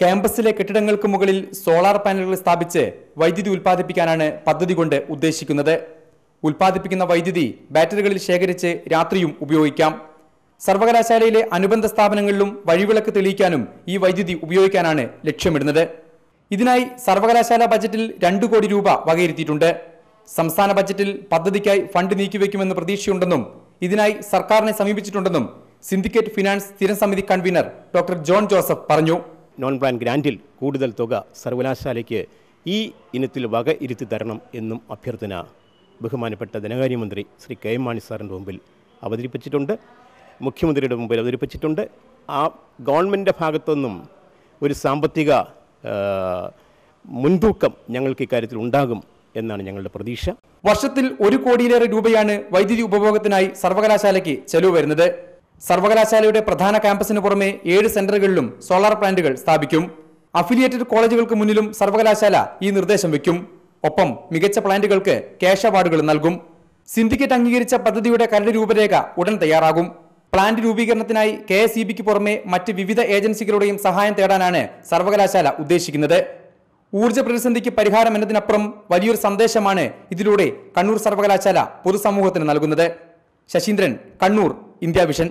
ക്യാമ്പസിലെ കെട്ടിടങ്ങൾക്ക് മുകളിൽ സോളാർ പാനലുകൾ സ്ഥാപിച്ച് വൈദ്യുതി ഉൽപ്പാദിപ്പിക്കാനാണ് പദ്ധതി കൊണ്ട് ഉദ്ദേശിക്കുന്നത്. ഉൽപ്പാദിപ്പിക്കുന്ന വൈദ്യുതി ബാറ്ററികളിൽ ശേഖരിച്ച് രാത്രിയും ഉപയോഗിക്കാം. സർവകലാശാലയിലെ അനുബന്ധ സ്ഥാപനങ്ങളിലും വഴിവിളക്ക് തെളിയിക്കാനും ഈ വൈദ്യുതി ഉപയോഗിക്കാനാണ് ലക്ഷ്യമിടുന്നത്. ഇതിനായി സർവകലാശാല ബജറ്റിൽ രണ്ടു കോടി രൂപ വകയിരുത്തിയിട്ടുണ്ട്. സംസ്ഥാന ബജറ്റിൽ പദ്ധതിക്കായി ഫണ്ട് നീക്കിവെക്കുമെന്ന് പ്രതീക്ഷയുണ്ടെന്നും ഇതിനായി സർക്കാരിനെ സമീപിച്ചിട്ടുണ്ടെന്നും സിൻഡിക്കേറ്റ് ഫിനാൻസ് സ്ഥിരം സമിതി കൺവീനർ ഡോക്ടർ ജോൺ ജോസഫ് പറഞ്ഞു. നോൺ ബ്രാൻഡ് ഗ്രാന്റിൽ കൂടുതൽ തുക സർവകലാശാലയ്ക്ക് ഈ ഇനത്തിൽ വക ഇരുത്തി തരണം എന്നും അഭ്യർത്ഥന. ബഹുമാനപ്പെട്ട ധനകാര്യമന്ത്രി ശ്രീ കെ എം മാണി സാറിന്റെ മുമ്പിൽ അവതരിപ്പിച്ചിട്ടുണ്ട്. മുഖ്യമന്ത്രിയുടെ മുമ്പിൽ അവതരിപ്പിച്ചിട്ടുണ്ട്. ആ ഗവൺമെന്റിന്റെ ഭാഗത്തുനിന്നും ഒരു സാമ്പത്തിക മുൻതൂക്കം ഞങ്ങൾക്ക് ഇക്കാര്യത്തിൽ ഉണ്ടാകും എന്നാണ് ഞങ്ങളുടെ പ്രതീക്ഷ. വർഷത്തിൽ ഒരു കോടിയിലേറെ രൂപയാണ് വൈദ്യുതി ഉപഭോഗത്തിനായി സർവകലാശാലയ്ക്ക് ചെലവ് വരുന്നത്. സർവകലാശാലയുടെ പ്രധാന ക്യാമ്പസിന് പുറമെ ഏഴ് സെന്ററുകളിലും സോളാർ പ്ലാന്റുകൾ സ്ഥാപിക്കും. അഫിലിയേറ്റഡ് കോളേജുകൾക്ക് മുന്നിലും സർവകലാശാല ഈ നിർദ്ദേശം വയ്ക്കും ഒപ്പം മികച്ച പ്ലാന്റുകൾക്ക് ക്യാഷ് അവാർഡുകൾ നൽകും. സിൻഡിക്കേറ്റ് അംഗീകരിച്ച പദ്ധതിയുടെ കരട് രൂപരേഖ ഉടൻ തയ്യാറാകും. പ്ലാന്റ് രൂപീകരണത്തിനായി കെ എസ് ഇ ബിക്ക് പുറമെ മറ്റ് വിവിധ ഏജൻസികളുടെയും സഹായം തേടാനാണ് സർവകലാശാല ഉദ്ദേശിക്കുന്നത്. ഊർജ പ്രതിസന്ധിക്ക് പരിഹാരം എന്നതിനപ്പുറം വലിയൊരു സന്ദേശമാണ് ഇതിലൂടെ കണ്ണൂർ സർവകലാശാല പൊതുസമൂഹത്തിന് നൽകുന്നത്. Saseendran Kannur India Vision.